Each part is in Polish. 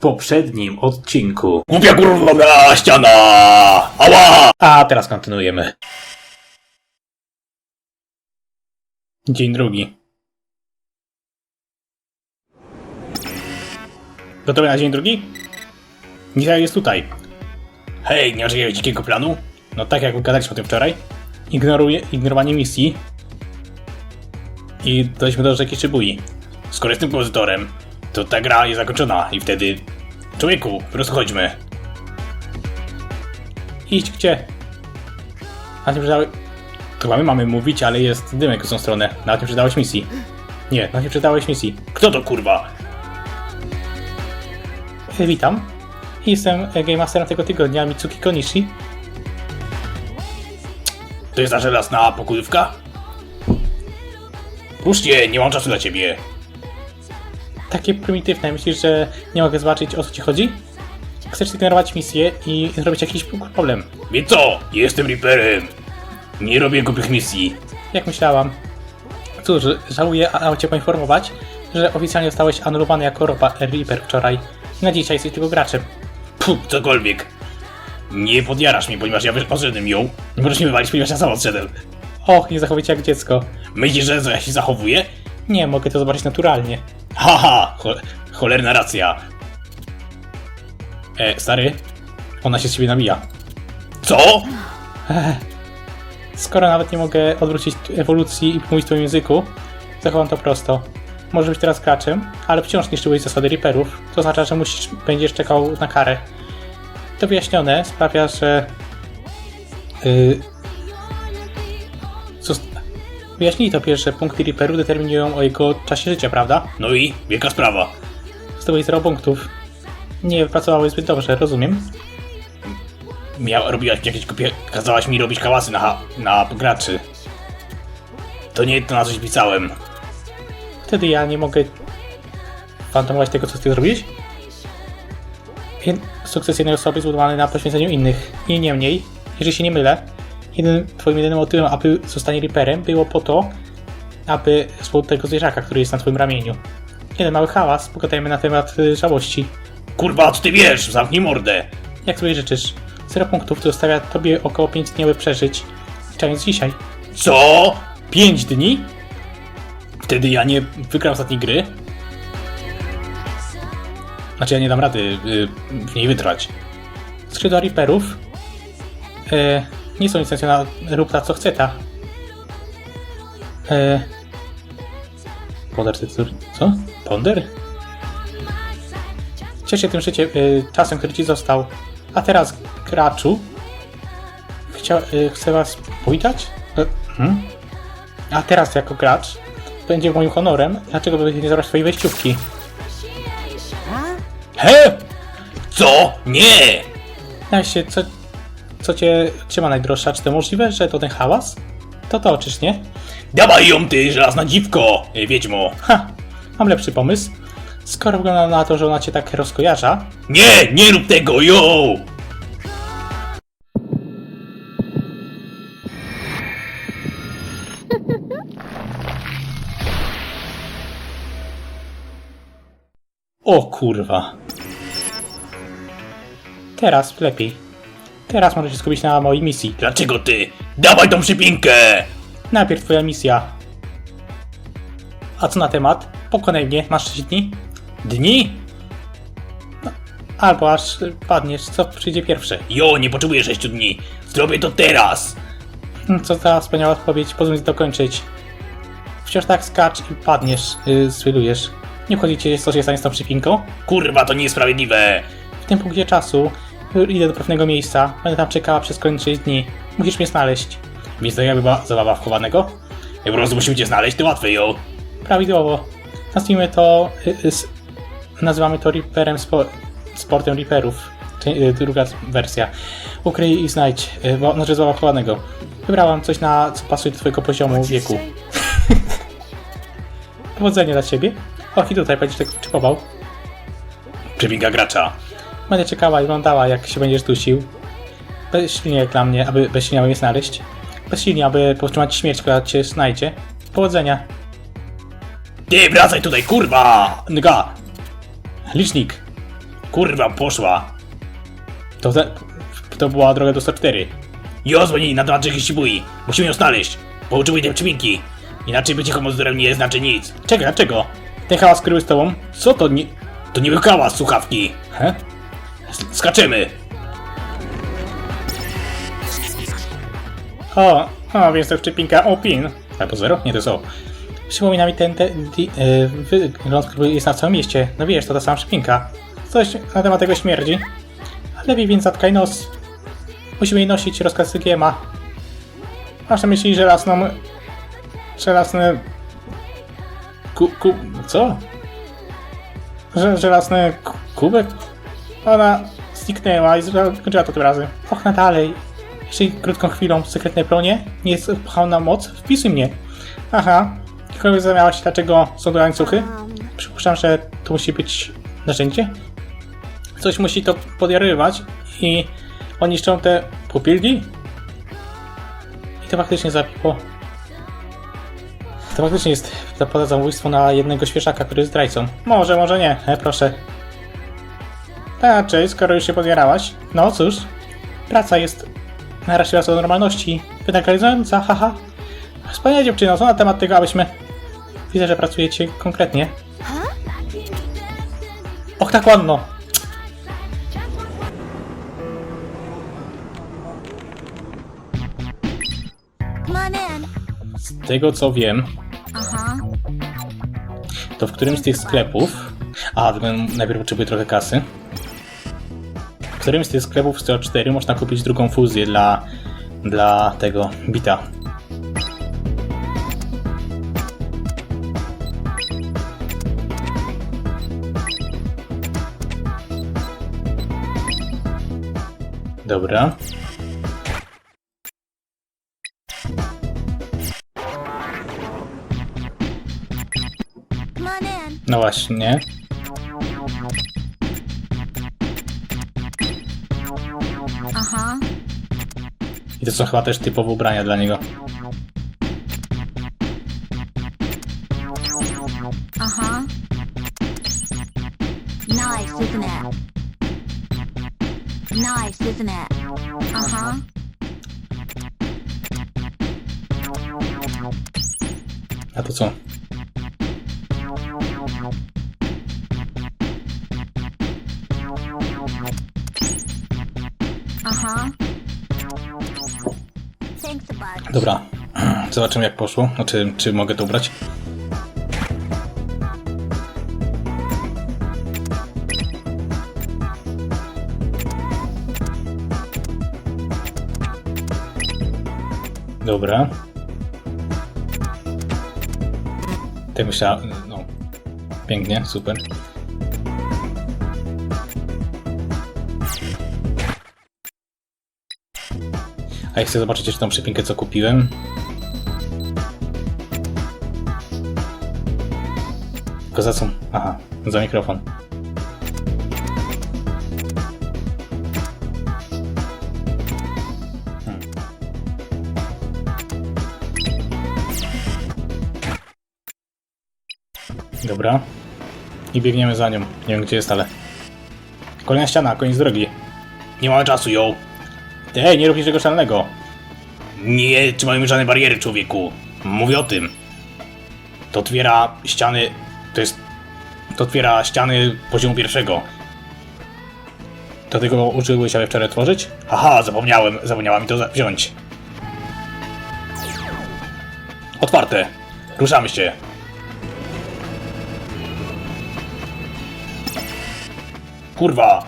poprzednim odcinku. Głupia kurwa ściana! Ała! A teraz kontynuujemy. Dzień drugi. Gotowy na dzień drugi? Dzisiaj jest tutaj. Hej, nie jakiegoś dzikiego planu? No tak jak gadaliśmy o tym wczoraj. Ignoruje, ignorowanie misji. I dojdźmy do rzeki Shibui. Skoro jestem kompozytorem, to ta gra jest zakończona i wtedy... Człowieku, po prostu chodźmy. Iść gdzie? Na tym przydałeś... To chyba my mamy mówić, ale jest dymek w tą stronę. Nawet nie przydałeś misji. Nie, nawet nie przydałeś misji. Kto to kurwa? E, Witam. Jestem e, Game Masterem tego tygodnia, Mitsuki Konishi. To jest ta żelazna pokojówka? Puszczcie, nie mam czasu dla ciebie. Takie prymitywne. Myślisz, że nie mogę zobaczyć o co ci chodzi? Chcesz ignorować misję i zrobić jakiś problem. Wie co? Jestem Reaperem. Nie robię głupich misji. Jak myślałam. Cóż, żałuję, ale cię poinformować, że oficjalnie zostałeś anulowany jako Ropa Reaper wczoraj. Na dzisiaj jesteś tylko graczem. Puh, cokolwiek. Nie podjarasz mnie, ponieważ ja odszedłem ją. Nie możesz mnie wywalić, ponieważ ja sam odszedłem. Och, nie zachowujcie jak dziecko. Myślisz, że ja się zachowuję? Nie, mogę to zobaczyć naturalnie. Haha, cho cholerna racja. E, stary, ona się z ciebie nabija. Co? Skoro nawet nie mogę odwrócić ewolucji i mówić w twoim języku, zachowam to prosto. Może być teraz graczem, ale wciąż niszczyłeś zasady Reaperów. To oznacza, że musisz, będziesz czekał na karę. To wyjaśnione sprawia, że... Yy, Wyjaśnili to pierwsze, punkty Reaperu determinują o jego czasie życia, prawda? No i? Wielka sprawa. Zdobyłeś 0 punktów. Nie wypracowałeś zbyt dobrze, rozumiem. Miał, robiłaś jakieś głupie... Kazałaś mi robić kałasy na, na graczy. To nie to na coś pisałem. Wtedy ja nie mogę fantomować tego, co ty zrobiłeś. Jed- Sukces jednej osoby zbudowany na poświęceniu innych. I niemniej, jeżeli się nie mylę, jedynym, twoim jedynym motywem, aby zostanie Reaperem, było po to, aby z powodu tego zwierzaka, który jest na twoim ramieniu. Jeden mały hałas, pogadajmy na temat y, żałości. Kurwa, co ty wiesz? Zamknij mordę. Jak sobie życzysz? Zero punktów to zostawia tobie około 5 dni, aby przeżyć. Liczając dzisiaj. Co? 5 dni? Wtedy ja nie wygram ostatniej gry? Znaczy ja nie dam rady y, w niej wytrwać. Skrzydła Reaperów e, nie są licencją na rób ta co chce ta. E, Ponder tektur. Co? Ponder? Ciesz się tym życie, y, czasem, który ci został. A teraz, graczu, chcia, y, chcę was powitać? E, hmm? A teraz, jako gracz, będzie moim honorem, dlaczego by nie zabrać swojej wejściówki? He? Co? Nie! Właśnie, co, co cię trzyma najdroższa? Czy to możliwe, że to ten hałas? To to, czyż nie? Dawaj ją ty, żelazna dziwko, wiedźmo. Ha! Mam lepszy pomysł. Skoro wygląda na to, że ona cię tak rozkojarza, Nie, nie rób tego, yo! o kurwa. Teraz lepiej. Teraz możesz się skupić na mojej misji. Dlaczego ty? Dawaj tą przypinkę! Najpierw twoja misja. A co na temat? Pokonaj mnie, masz 6 dni? Dni? Albo aż padniesz, co przyjdzie pierwsze. Jo, nie potrzebuję sześciu dni. Zrobię to teraz! Mm, Co za wspaniała odpowiedź, pozwól dokończyć. Wciąż tak skacz i padniesz, yy, swylujesz. Nie wchodzi ci, co się stanie z tą przypinką? Kurwa, to niesprawiedliwe! W tym punkcie czasu idę do pewnego miejsca, będę tam czekała przez kolejne 6 dni. Musisz mnie znaleźć. Więc to jakby była zabawa wchowanego? Ja po prostu musimy cię znaleźć, to łatwe, yo! Prawidłowo. Nazwijmy to... Y, y, s- nazywamy to Reaperem spo, Sportem Reaperów. Y, druga wersja. Ukryj i znajdź. Y, bo, znaczy zabawa chowanego. Wybrałam coś na co pasuje do twojego poziomu wieku. Powodzenia dla ciebie. Och i tutaj będziesz tak czypował. Przypinka gracza. Będę czekała i oglądała, jak się będziesz dusił. Bezsilnie jak dla mnie, aby bezsilnie aby mnie znaleźć. Bezsilnie, aby powstrzymać śmierć, która cię znajdzie. Powodzenia. Ty, wracaj tutaj, kurwa! Nga. Licznik. Kurwa, poszła. To, te, to była droga do 104. Jo, dzwonili na 230 bui. Musimy ją znaleźć. Połączymy te przybinki. Inaczej bycie komodorem nie znaczy nic. Czekaj, dlaczego? Ten hałas, który z tobą, co to nie... To nie był słuchawki. He? S- Skaczemy. O, o, więc to wczypinka OPIN. Albo zero? Nie, to są. Przypomina mi ten, ten di, e, wygląd, który jest na całym mieście. No wiesz, to ta sama szpinka. Coś na temat tego śmierdzi. Lepiej więc zatkaj nos. Musimy jej nosić rozkazy Giema. Masz na myśli żelazną... Żelazny... Ku, ku, co? Że, żelazny ku, kubek? Ona zniknęła i skończyła to tym razem. Och, na dalej. Jeszcze krótką chwilą w sekretnej pronie nie jest na moc? Wpisuj mnie. Aha. Jakkolwiek zastanawiałaś się, dlaczego są to łańcuchy? Przypuszczam, że to musi być narzędzie? Coś musi to podjarywać i oni niszczą te pupilki? I to faktycznie zabiło. To faktycznie jest zapada zabójstwo na jednego świeżaka, który jest zdrajcą. Może, może nie, e, proszę. Raczej, skoro już się podjarałaś. No cóż, praca jest nareszcie do normalności. Wynagradzająca, haha. Wspaniała dziewczyno, co na temat tego, abyśmy... Widzę, że pracujecie konkretnie. Och, tak ładno. Z tego co wiem, to w którymś z tych sklepów... A, najpierw potrzebuję trochę kasy. Którymś z tych sklepów w 104 można kupić drugą fuzję dla... dla tego bita. Dobra. No właśnie. To są chyba też typowe ubrania dla niego. Zobaczymy jak poszło. Znaczy, czy mogę to ubrać? Dobra. Tak myślałem, no. Pięknie, super. A ja chcę zobaczyć jeszcze tą przypinkę, co kupiłem. Tylko za co? Aha, za mikrofon. Hmm. Dobra. I biegniemy za nią. Nie wiem gdzie jest, ale... Kolejna ściana, koniec drogi. Nie mamy czasu, jo. Ej, nie rób niczego szalonego. Nie trzymajmy żadnej bariery, człowieku. Mówię o tym. To otwiera ściany... To jest... To otwiera ściany poziomu pierwszego. Do tego uczyłeś się wczoraj tworzyć? Aha, zapomniałem. Zapomniała mi to wziąć. Otwarte. Ruszamy się. Kurwa!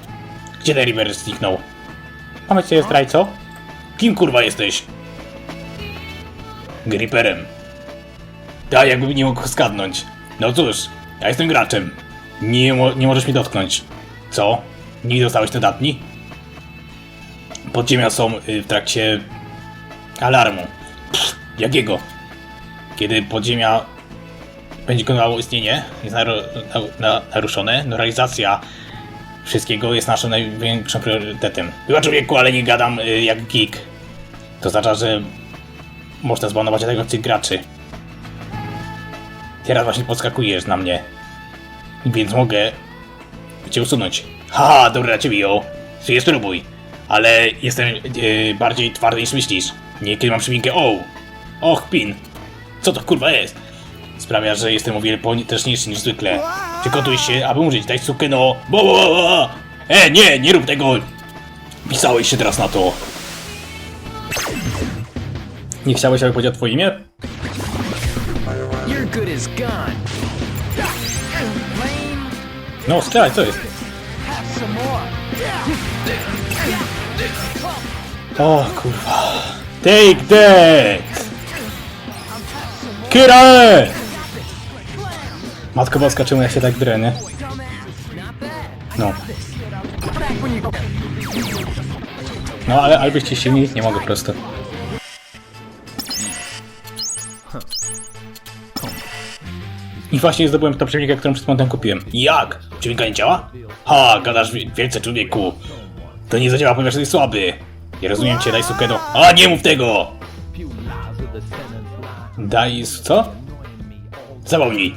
Gdzie ten River zniknął? Mamy cię zdrajco? Kim kurwa jesteś? Gripperem. Ja jakbym nie mógł skadnąć. No cóż, ja jestem graczem. Nie, mo- nie możesz mi dotknąć. Co? Nie dostałeś notatni? Podziemia są y, w trakcie alarmu. Pff, jakiego? Kiedy podziemia będzie kontynuowało istnienie, jest naro- na- na- naruszone, no realizacja wszystkiego jest naszym największym priorytetem. Chyba człowieku, ale nie gadam y, jak geek. To oznacza, że można zbanować atakujących graczy. Teraz właśnie podskakujesz na mnie. Więc mogę cię usunąć. Haha, dobra, ciebie ją. Czyli spróbuj. Ale jestem e, bardziej twardy niż myślisz. Niekiedy mam przybinkę o. Och, pin. Co to kurwa jest? Sprawia, że jestem o wiele potężniejszy niż zwykle. Przygotuj się, aby umrzeć. Daj sukę, no. Bo, bo, bo, bo. E, nie, nie rób tego. Pisałeś się teraz na to. Nie chciałeś, aby powiedział twoje imię? No, strzelaj, co jest? O kurwa. Take that! Kyrę! Matko Boska, czemu ja się tak drę, nie? No. No, ale albo ci silni, nie mogę po I właśnie zdobyłem tą przewinikę, którą przed momentem kupiłem. Jak? Dźwięka nie działa? Ha, gadasz wi- wielce człowieku. To nie zadziała, ponieważ jesteś słaby. Nie rozumiem cię, daj sukę do... A, nie mów tego! Daj, co? Zapomnij.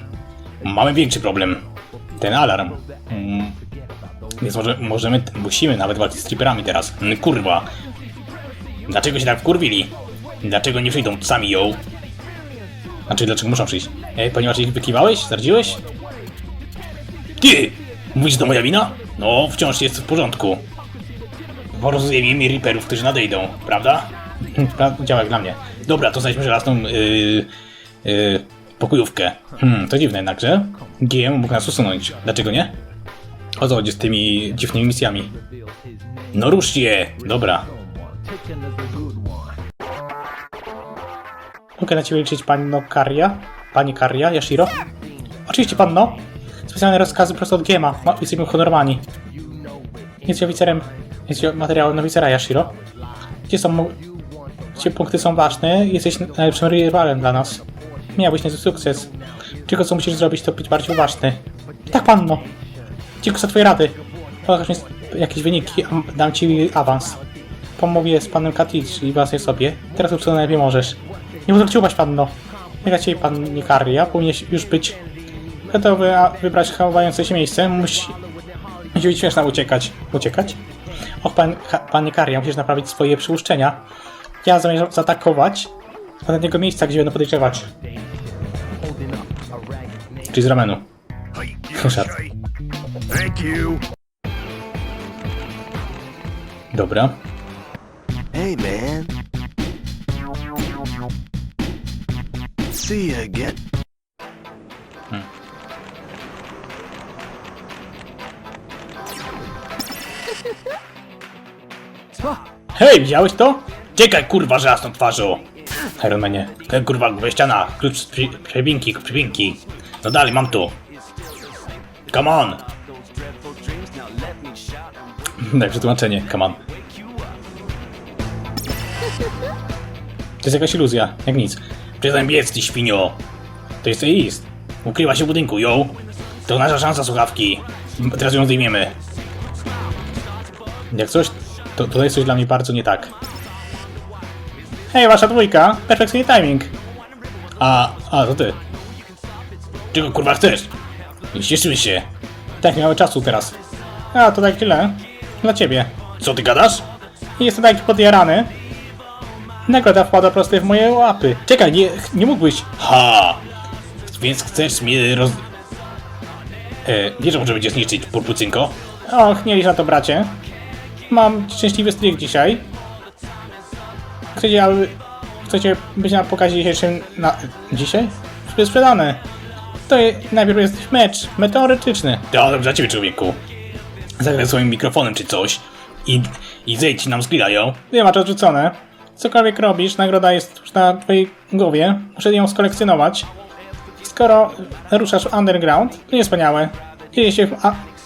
Mamy większy problem. Ten alarm. Mm. Więc może, możemy, musimy nawet walczyć z triperami teraz. Mm, Kurwa. Dlaczego się tak wkurwili? Dlaczego nie przyjdą sami ją? Znaczy, dlaczego muszą przyjść? Ej, ponieważ ich wykiwałeś? Zardziłeś? Ty! Mówisz, że to moja wina? No, wciąż jest w porządku. Porozumiem Reaperów, którzy nadejdą, prawda? Pra- Działa jak dla mnie. Dobra, to znajdźmy żelazną yy, yy, pokojówkę. Hmm, to dziwne jednakże. GM mógł nas usunąć. Dlaczego nie? O co chodzi z tymi dziwnymi misjami? No ruszcie! Dobra. Mogę na ciebie liczyć, panno Karia? Pani Karia, Yashiro? Oczywiście, panno. Specjalne rozkazy prosto od GM'a. Ma- Jesteśmy honorowani. Jesteś oficerem... Jesteś materiałem oficera, Yashiro. Gdzie są... Gdzie punkty są ważne? Jesteś najlepszym rywalem dla nas. Miałbyś niezły sukces. Tylko co musisz zrobić, to być bardziej uważny. Tak, panno. Dziękuję za twoje rady. Pokaż mi jakieś wyniki, dam ci awans. Pomówię z panem Katic i własnej sobie. Teraz co najlepiej możesz. Nie cię upaść, panno. Jak ciebie, pan Nikaria, powinieneś już być gotowy a wybrać chowające się miejsce. Musi, musi być śmieszna uciekać. Uciekać? Och, pan, ha, pan Nikaria, musisz naprawić swoje przyłuszczenia. Ja zamierzam zaatakować ostatniego miejsca, gdzie będą podejrzewać. Czyli z ramenu. You. Dobra. Hey, man. See you again. Hej, widziałeś to? Czekaj, kurwa, żelazną twarzą! Iron Manie. Ten kurwa, ściana, klucz z przy- przebinki, przebinki. No dalej, mam tu. Come on! Daj przetłumaczenie, come on. To jest jakaś iluzja, jak nic. Przestań biec, ty świnio! To jest East. Ukrywa się w budynku, ją. To nasza szansa, słuchawki. Teraz ją zdejmiemy. Jak coś, to tutaj jest coś dla mnie bardzo nie tak. Hej, wasza dwójka, perfekcyjny timing. A, a, to ty. Czego kurwa chcesz? Cieszymy się. Tak, miały czasu teraz. A, to tak tyle. Dla ciebie. Co ty gadasz? Jestem taki podjarany. Nagroda wpada prosto w moje łapy. Czekaj, nie, nie mógłbyś. Ha! Więc chcesz mnie roz... E, wiesz, że może będzie zniszczyć purpucynko? Och, nie licz na to, bracie. Mam szczęśliwy stryk dzisiaj. Chcecie, aby... Chcecie być na pokazie dzisiejszym... Na... Dzisiaj? Już sprzedane. To je... najpierw jest mecz meteoretyczny. To dobrze dla ciebie, człowieku. Zagraj swoim mikrofonem czy coś i, i zejdź nam z grilla, ją. Nie ma to odrzucone. Cokolwiek robisz, nagroda jest już na twojej głowie. Muszę ją skolekcjonować. Skoro ruszasz w underground, to niespaniałe. Dzieje się w,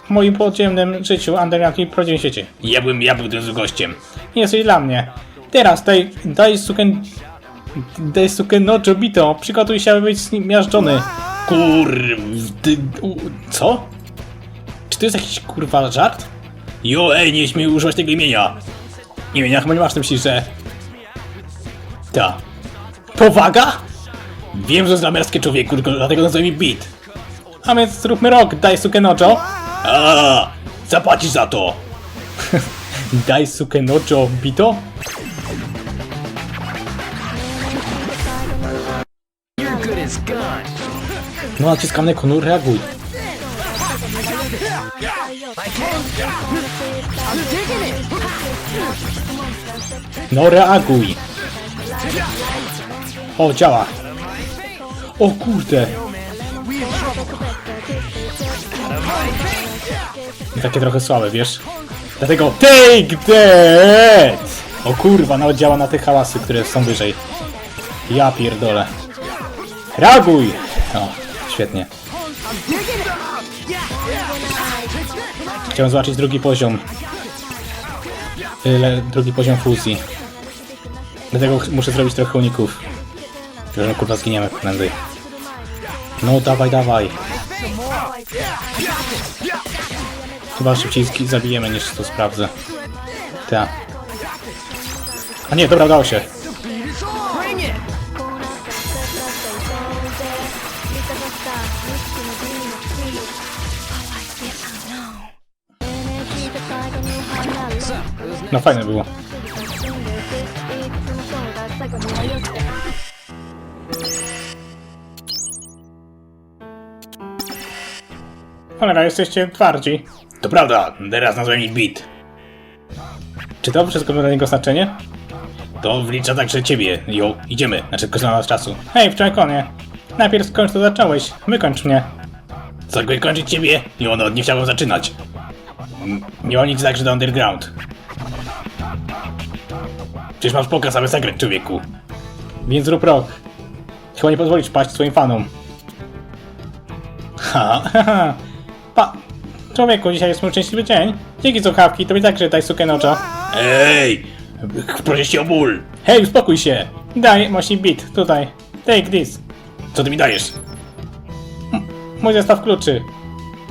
moim podziemnym życiu underground i prawdziwym świecie. Ja bym, ja byłem tym gościem. Nie jesteś dla mnie. Teraz daj, daj suken... Daj suken no Jobito. Przygotuj się, aby być z nim miażdżony. Kur... Ty, u, Co? Czy to jest jakiś kurwa żart? jo, ej, nie śmiej używać tego imienia. Imienia chyba nie masz na myśli, że... Ta. Powaga? Wiem, że znam raskę człowieku, tylko dlatego nazywam mi Beat. A więc zróbmy rok, daj suken Ojo. A, Zapłacisz za to! Daj sukę nocho, bito? No naciskam na ikonu, reaguj. No reaguj. O, działa. O kurde. Takie trochę słabe, wiesz? Dlatego TAKE THAT! O kurwa, nawet działa na te hałasy, które są wyżej. Ja pierdolę. Reaguj! O, świetnie. Chciałem zobaczyć drugi poziom. Tyle, drugi poziom fuzji. Dlatego muszę zrobić trochę uników. Że kurwa zginiemy prędzej. No dawaj, dawaj. Chyba szybciej zabijemy niż to sprawdzę. Tak. A nie, dobra, udało się. No fajne było. Cholera, jesteście twardzi. To prawda, teraz nazwę mi Beat. Czy to wszystko ma dla niego znaczenie? To wlicza także ciebie. Jo, idziemy. Znaczy, kosztuje nas czasu. Hej, wczorajkonie. Najpierw skończ to zacząłeś. Wykończ mnie. Co, go kończyć ciebie? I ono, nie chciałem zaczynać. Mm, Nie ma nic także do underground. Przecież masz pokaz same sekret, człowieku. Więc zrób rok. Chyba nie pozwolisz paść swoim fanom. Ha, Haha. Pa... Człowieku, dzisiaj jest mój szczęśliwy dzień. Dzięki słuchawki, tobie także daj sukę nocza. Ej! Proszę cię o ból! Hej, uspokój się. Daj, mosi bit, tutaj. Take this. Co ty mi dajesz? Mój zestaw kluczy.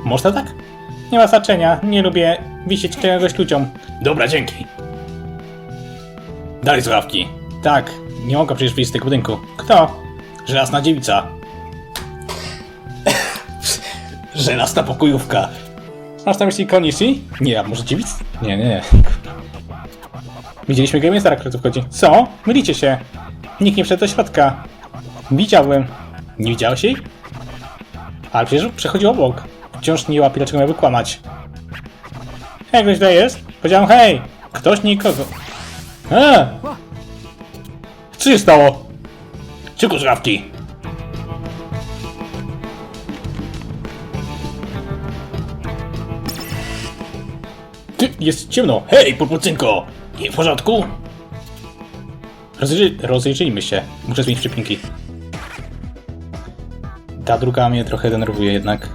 Można tak? Nie ma znaczenia, nie lubię wisieć czegoś ludziom. Dobra, dzięki. Dalej słuchawki. Tak, nie mogę przecież wyjść z tego budynku. Kto? Żelazna dziewica. Żelazna pokojówka. Masz na myśli Konishi? Nie, a może dziewic? Nie, nie. Widzieliśmy Gamestara, który tu wchodzi. Co? Mylicie się. Nikt nie wszedł do środka. Widziałem. Nie widziałeś jej? Ale przecież przechodził obok. Wciąż nie łapie, dlaczego miałby kłamać. Ktoś tutaj jest? Powiedziałem hej. Ktoś nikogo. Eee! Co się stało? Szybko słuchawki. Jest ciemno. Hej, purpurcynko! Nie w porządku? Rozejrzy, rozejrzyjmy się. Muszę zmienić przypinki. Ta druga mnie trochę denerwuje jednak.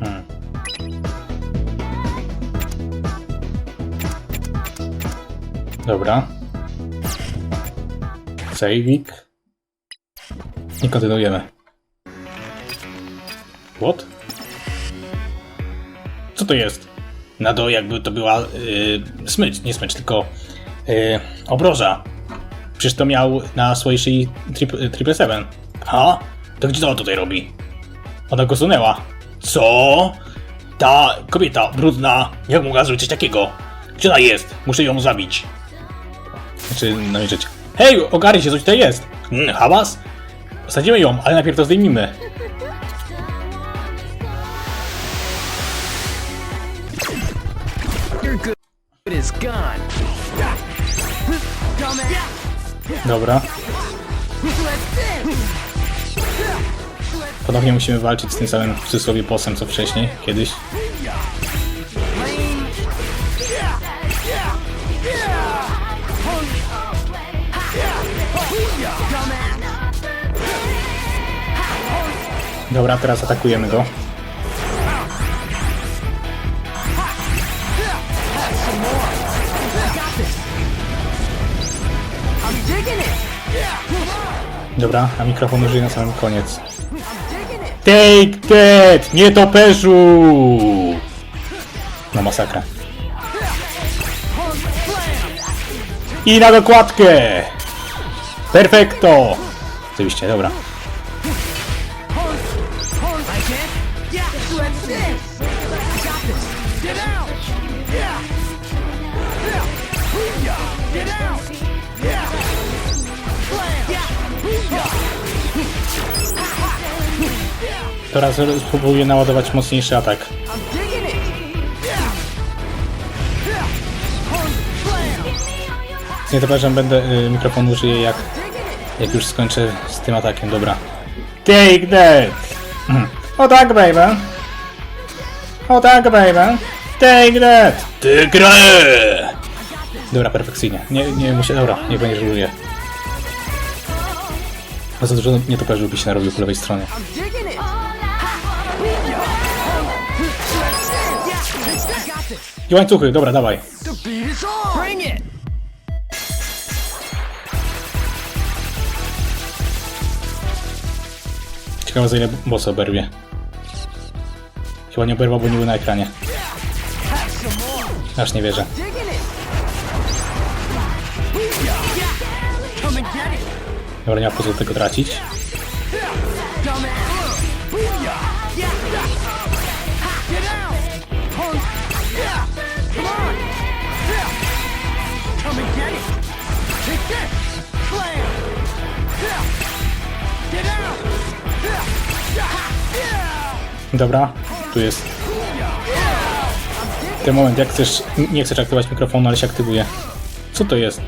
Hmm. Dobra. Sejwik. I kontynuujemy. What? Co to jest? Na to jakby to była yy, smycz, nie smycz, tylko yy, obroża. Przecież to miał na swojej szyi trip- Triple Seven. Ha? To gdzie to on tutaj robi? Ona go sunęła. Co? Ta kobieta brudna, jak mogła zrobić coś takiego? Gdzie ona jest? Muszę ją zabić. Znaczy, namierzyć. Hej, ogarnij się, coś tutaj jest! Hmm, hałas? Osadzimy ją, ale najpierw to zdejmijmy. As gone. Dobra. Ponownie musimy walczyć z tym samym w cudzysłowie co wcześniej, kiedyś. Dobra, teraz atakujemy go. Dobra, a mikrofon użyję na samym koniec. Take that! Nie toperzu! No masakra. I na dokładkę! Perfekto! Oczywiście, dobra. Teraz spróbuję naładować mocniejszy atak. Nie że będę y, mikrofon użyję jak, jak już skończę z tym atakiem, dobra. Take that! Mhm. O tak, baby! O tak, baby! Take that! Tygrę! Dobra, perfekcyjnie. Nie, nie muszę, dobra, niech będzie. A za dużo nie to żeby się narobił po lewej stronie. I łańcuchy, dobra, dawaj. Ciekawe za ile bossa oberwie. Chyba nie oberwał, bo nie był na ekranie. Aż nie wierzę. Dobra, nie ma po co tego tracić. Dobra, tu jest. Ten moment, jak chcesz, nie chcesz aktywować mikrofonu, ale się aktywuje. Co to jest?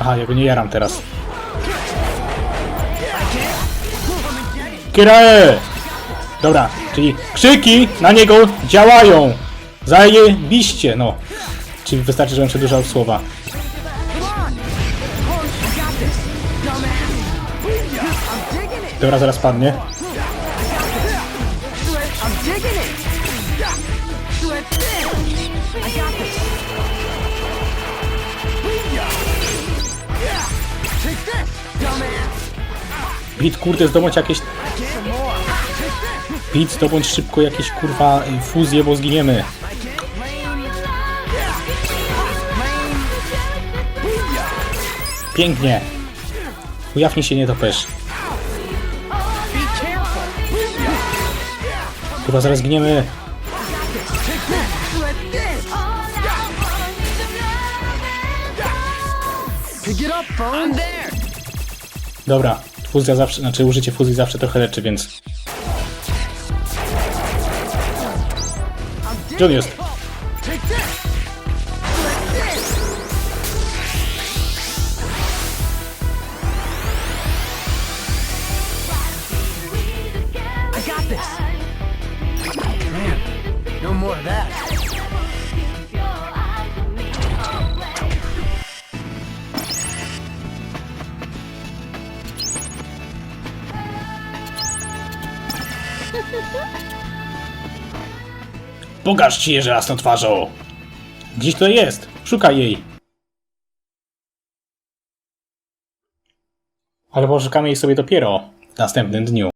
Aha, ja go nie jaram teraz. Kirae! Dobra, czyli krzyki na niego działają! Zajebiście, no. Czyli wystarczy, że on przedłużał słowa. Take this, dumbass. Bit, kurde, zdobądź jakieś... Bit, zdobądź szybko jakieś, kurwa, fuzje, bo zginiemy. Pięknie. Ujawnij się, nie topesz. Phone. I'm there. Dobra, fuzja zawsze, znaczy użycie fuzji zawsze trochę leczy, więc... Gdzie? Pokaż ci je, że jasno twarzą! Gdzieś tutaj jest. Szukaj jej. Ale poszukamy jej sobie dopiero w następnym dniu.